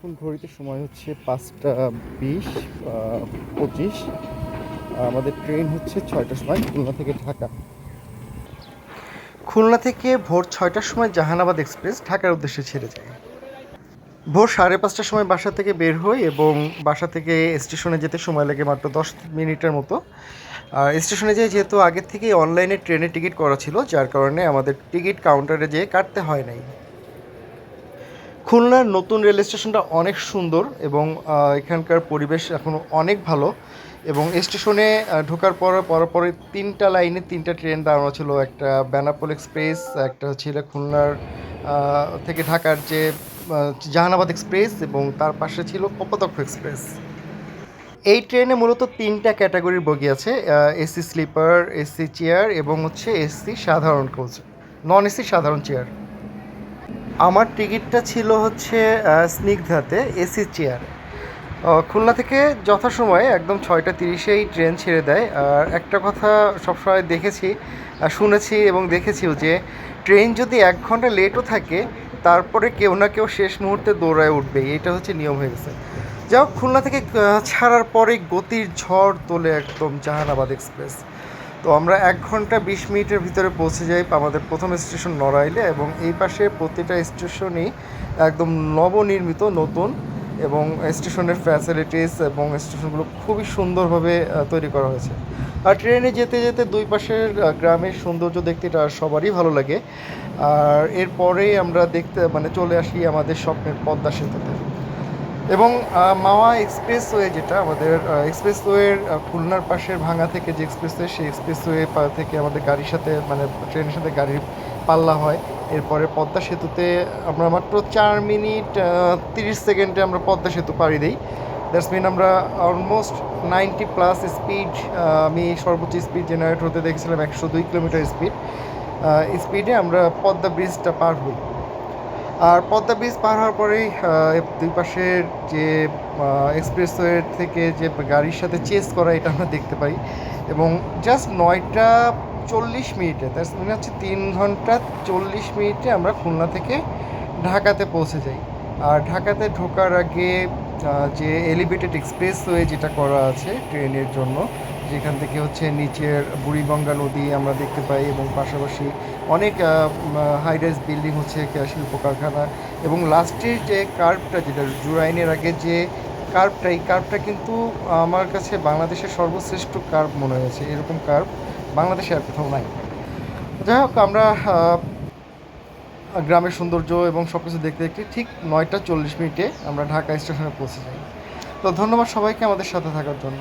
এখন ঘড়িতে সময় হচ্ছে পাঁচটা বিশ পঁচিশ। আমাদের ট্রেন হচ্ছে ছয়টার সময় খুলনা থেকে ঢাকা। খুলনা থেকে ভোর ছয়টার সময় জাহানাবাদ এক্সপ্রেস ঢাকার উদ্দেশ্যে ছেড়ে যায়। ভোর সাড়ে পাঁচটার সময় বাসা থেকে বের হই এবং বাসা থেকে স্টেশনে যেতে সময় লাগে মাত্র দশ মিনিটের মতো। আর স্টেশনে যেয়ে যেহেতু আগের থেকেই অনলাইনে ট্রেনের টিকিট করা ছিল, যার কারণে আমাদের টিকিট কাউন্টারে যেয়ে কাটতে হয় নাই। খুলনার নতুন রেল স্টেশনটা অনেক সুন্দর এবং এখানকার পরিবেশ এখন অনেক ভালো এবং স্টেশনে ঢোকার পর পরপরই তিনটা লাইনে তিনটা ট্রেন দাঁড়ানো ছিল। একটা বেনাপোল এক্সপ্রেস, একটা ছিল খুলনার থেকে ঢাকার যে জাহানাবাদ এক্সপ্রেস এবং তার পাশে ছিল কপোতাক্ষ এক্সপ্রেস। এই ট্রেনে মূলত তিনটা ক্যাটাগরির বগি আছে এসি স্লিপার, এসি চেয়ার এবং হচ্ছে এসি সাধারণ কোচ, নন এসি সাধারণ চেয়ার। আমার টিকিটটা ছিল হচ্ছে স্নিগ্ধাতে, এসি চেয়ার। খুলনা থেকে যথাসময়ে একদম ছয়টা তিরিশেই ট্রেন ছেড়ে দেয়। আর একটা কথা সবসময় দেখেছি শুনেছি এবং দেখেছিও যে, ট্রেন যদি এক ঘণ্টা লেটও থাকে, তারপরে কেউ না কেউ শেষ মুহূর্তে দৌড়ায় উঠবে এটা হচ্ছে নিয়ম হয়ে গেছে। যাই হোক, খুলনা থেকে ছাড়ার পরে গতির ঝড় তোলে একদম জাহানাবাদ এক্সপ্রেস। তো আমরা এক ঘণ্টা বিশ মিনিটের ভিতরে পৌঁছে যাই আমাদের প্রথম স্টেশন নড়াইলে এবং এই পাশে প্রতিটা স্টেশনই একদম নবনির্মিত, নতুন এবং স্টেশনের ফ্যাসিলিটিস এবং স্টেশনগুলো খুবই সুন্দরভাবে তৈরি করা হয়েছে। আর ট্রেনে যেতে যেতে দুই পাশের গ্রামের সৌন্দর্য দেখতে এটা সবারই ভালো লাগে। আর এরপরেই আমরা দেখতে মানে চলে আসি আমাদের স্বপ্নের পদ্মা সেতুতে। এবং মাওয়া এক্সপ্রেসওয়ে যেটা আমাদের এক্সপ্রেসওয়ের খুলনার পাশের ভাঙা থেকে যে এক্সপ্রেসওয়ে, সেই এক্সপ্রেসওয়ে থেকে আমাদের গাড়ির সাথে মানে ট্রেনের সাথে গাড়ির পাল্লা হয়। এরপরে পদ্মা সেতুতে আমরা মাত্র চার মিনিট তিরিশ সেকেন্ডে আমরা পদ্মা সেতু পাড়ি দিই। দ্যাটস মিন আমরা অলমোস্ট নাইনটি প্লাস স্পিড আমি সর্বোচ্চ স্পিড জেনারেট হতে দেখেছিলাম একশো দুই কিলোমিটার স্পিড। স্পিডে আমরা পদ্মা ব্রিজটা পার হই। আর পদ্মা ব্রিজ পার হওয়ার পরেই দুই পাশের যে এক্সপ্রেসওয়ে থেকে যে গাড়ির সাথে চেস করা, এটা আমরা দেখতে পাই। এবং জাস্ট নয়টা চল্লিশ মিনিটে তার মানে হচ্ছে তিন ঘণ্টা চল্লিশ মিনিটে আমরা খুলনা থেকে ঢাকাতে পৌঁছে যাই। আর ঢাকাতে ঢোকার আগে যে এলিভেটেড এক্সপ্রেসওয়ে যেটা করা আছে ট্রেনের জন্য যেখান থেকে হচ্ছে নিচের বুড়িগঙ্গা নদী আমরা দেখতে পাই এবং পাশাপাশি অনেক হাই রাইজ বিল্ডিং হচ্ছে শিল্প কারখানা এবং লাস্টের যে কার্ভটা যেটা জুরাইনের আগে যে কার্ভটা এই কার্ভটা কিন্তু আমার কাছে বাংলাদেশের সর্বশ্রেষ্ঠ কার্ভ মনে হয়েছে। এরকম কার্ভ বাংলাদেশে আর কোথাও নাই। যাই হোক, আমরা গ্রামের সৌন্দর্য এবং সব কিছু দেখতে দেখতে ঠিক নয়টা চল্লিশ মিনিটে আমরা ঢাকা স্টেশনে পৌঁছে যাই। তো ধন্যবাদ সবাইকে আমাদের সাথে থাকার জন্য।